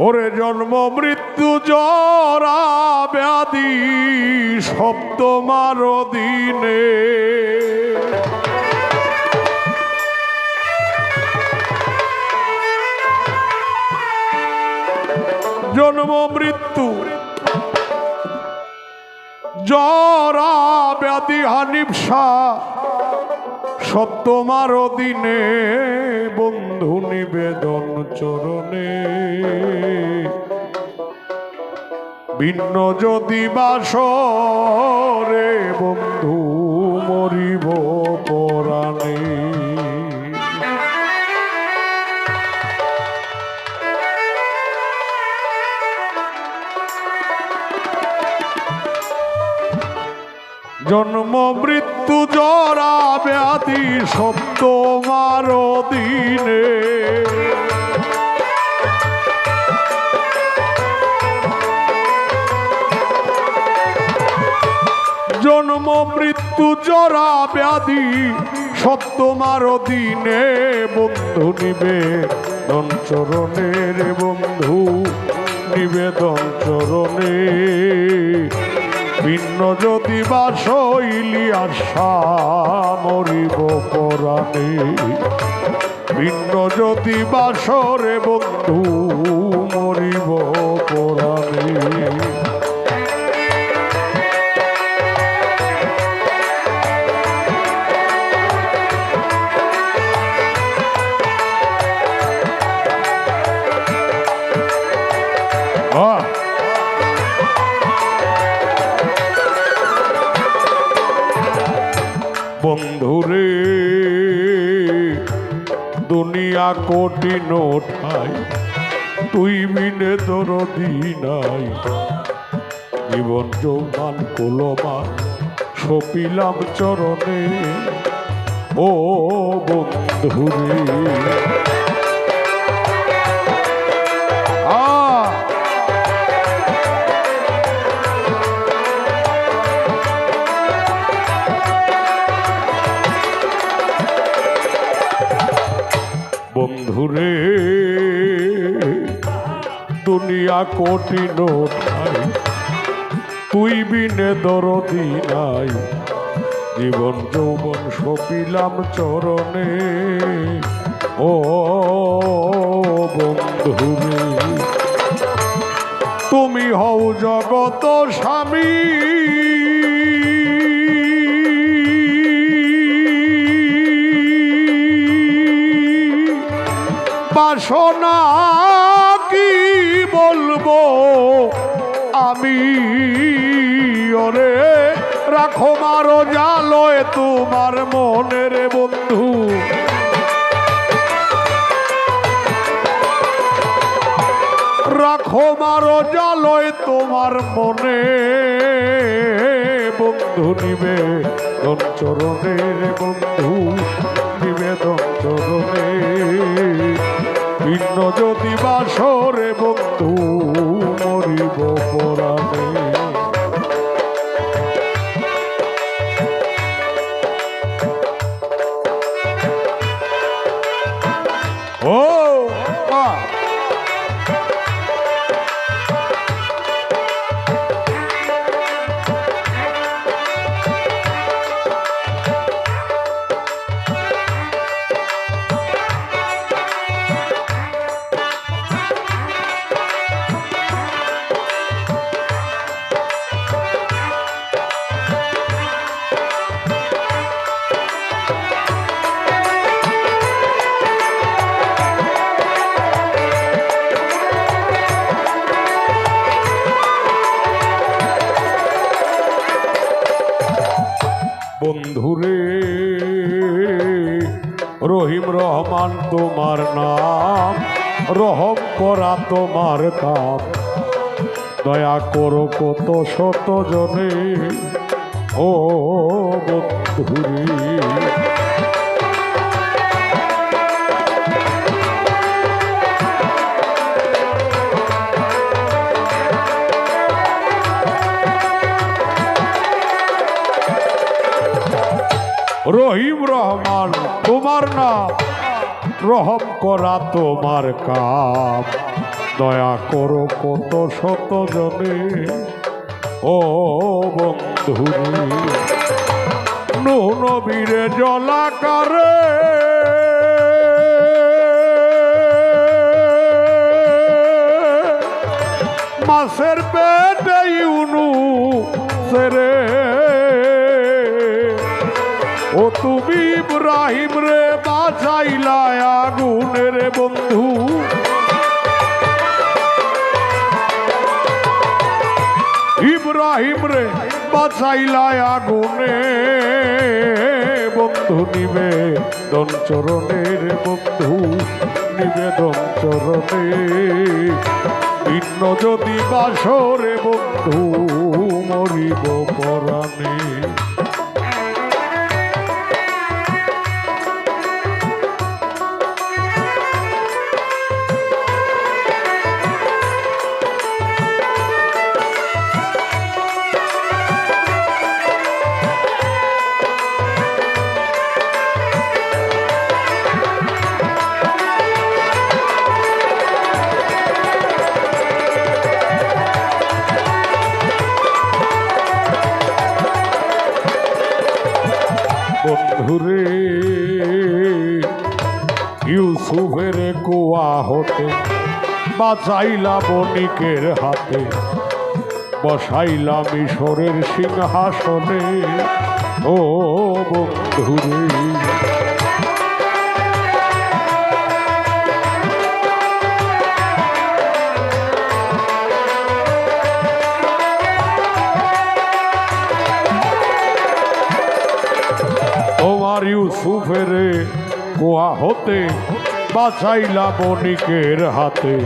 ওরে জন্ম মৃত্যু জরা ব্যাধি শব্দ মারো দিনে। জন্ম মৃত্যু জরা ব্যাধি হানিফসা সত্যমার দিনে বন্ধু নিবেদন চরণে। ভিন্ন যদি বাসরে বন্ধু মরিব পরাণে। জন্ম মৃত্যু জরা ব্যাধি সপ্ত মারো দিনে। জন্ম মৃত্যু জরা ব্যাধি সত্য মারো দিনে। বন্ধু নিবে চরণের বন্ধু, নিবেদন চরণে। ভিন্ন যদি বাসইলি আশা মরিব পরাণে। ভিন্ন যদি বাসরে বন্ধু মরিব পরাণে। দুনিয়া কোটি নোঠাই তুই মিনে তোর নাই জীবন যৌমান কোলমান সপিলাম চরণে ও বন্ধুরে। বন্ধুরে দুনিয়া কোটি নাই তুই বিনে দরদি নাই। জীবন যৌবন সপিলাম চরণে। ও বন্ধুরে তুমি হও জগত বাসনা কি বলব? আমি ওরে রাখো মারো জালয় তোমার মনের বন্ধু। রাখো মারো জালয় তোমার মনে বন্ধু নিবে চরণের বন্ধু নিবেদন চরণে ভিন্ন যদি বাসরে বন্ধু মরিব পরাণে ও রহিম রহমান, তোমার নাম। রহম করা তোমার কাম দয়া করো কত শত জনে। ও বন্ধুরে রহিম রহমান, তোমার নাম। রহম করা তোমার কাম। দয়া করো কত শত জনে। ও বন্ধুরে নু নবীরে জলাকারে। মাসের পেটে ইউনু সেরে ইব্রাহিম রে বাঁচাইলা আগুনের বন্ধু। ইব্রাহিম রে বাঁচাইলা আগুনে বন্ধু, নিবেদন চরণের বন্ধু, নিবেদন চরণে ভিন্ন যদি বাসরে বন্ধু, মরিব পরাণে। ইউসুফের কুয়া হতে বাঁচাইলা বণিকের হাতে। বসাইলা মিশরের সিংহাসনে ও বন্ধুরে। তোমার ইউসুফের কুয়া হতে বাঁচাইলা বণিকের হাতে,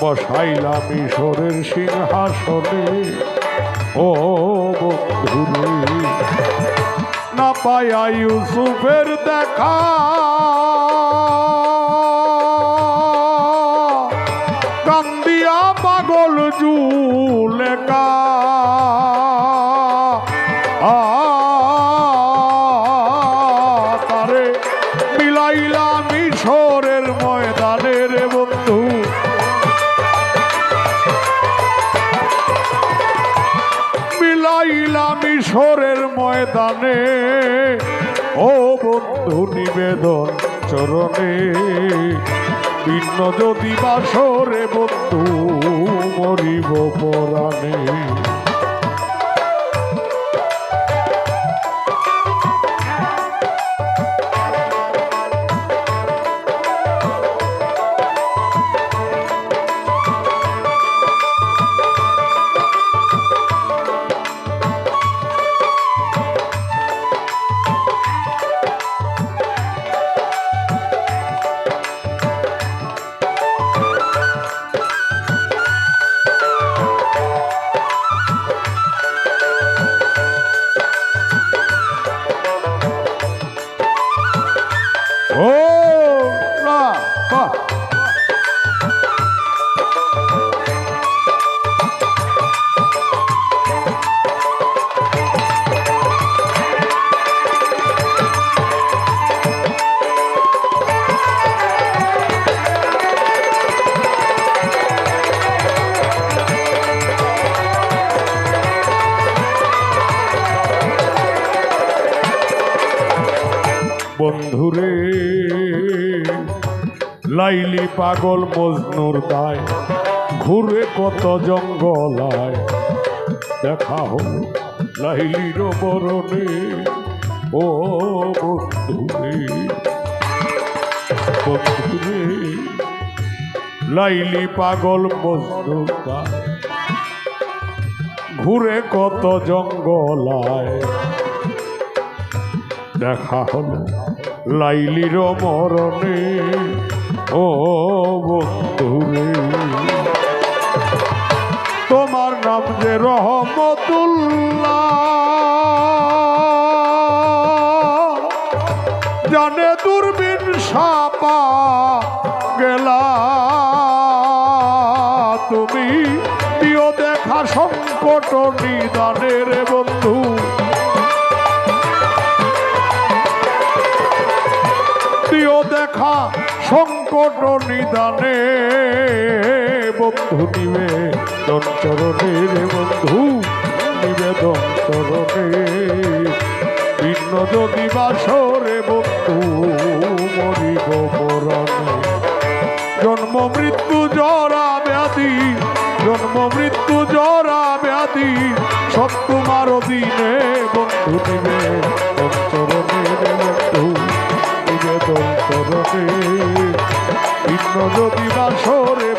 বসাইলা মিশরের সিংহাসনে। ও বন্ধুরে, না পায়া ইউসুফের দেখা। কান্দিয়া পাগল জুলেকা মিশরের ময়দানে বন্ধু। মিলাইলা মিশরের ময়দানে। ও বন্ধু, নিবেদন চরণে। ভিন্ন যদি বাসরে বন্ধু, মরিব পরাণে। বন্ধুরে লাইলি পাগল মজনুর দায়, ঘুরে কত জঙ্গলায়। দেখা হল লাইলির বরণে ও বন্ধুরে বন্ধুরে লাইলি পাগল মজনুর দায়, ঘুরে কত জঙ্গলায়। দেখা হলো লাইলির মরণে, ও বন্ধুরে। তোমার নাম যে রহমতুল্লাহ, জানে দূরবীন সাপা গেলা। তুমি প্রিয় দেখা সংকট নিদানের বন্ধু। সংকট নিদানে বন্ধু নিবে চরণে রে বন্ধু নিবেদন চরণে। ভিন্ন যদি বাসরে বন্ধু, মরিব পরাণে জন্ম মৃত্যু জরা ব্যাধি, জন্ম মৃত্যু জরা ব্যাধি, সব তোমার অধীনে বন্ধু নিবে চরণে বন্ধু। চরণে ভিন্ন যদি বাসরে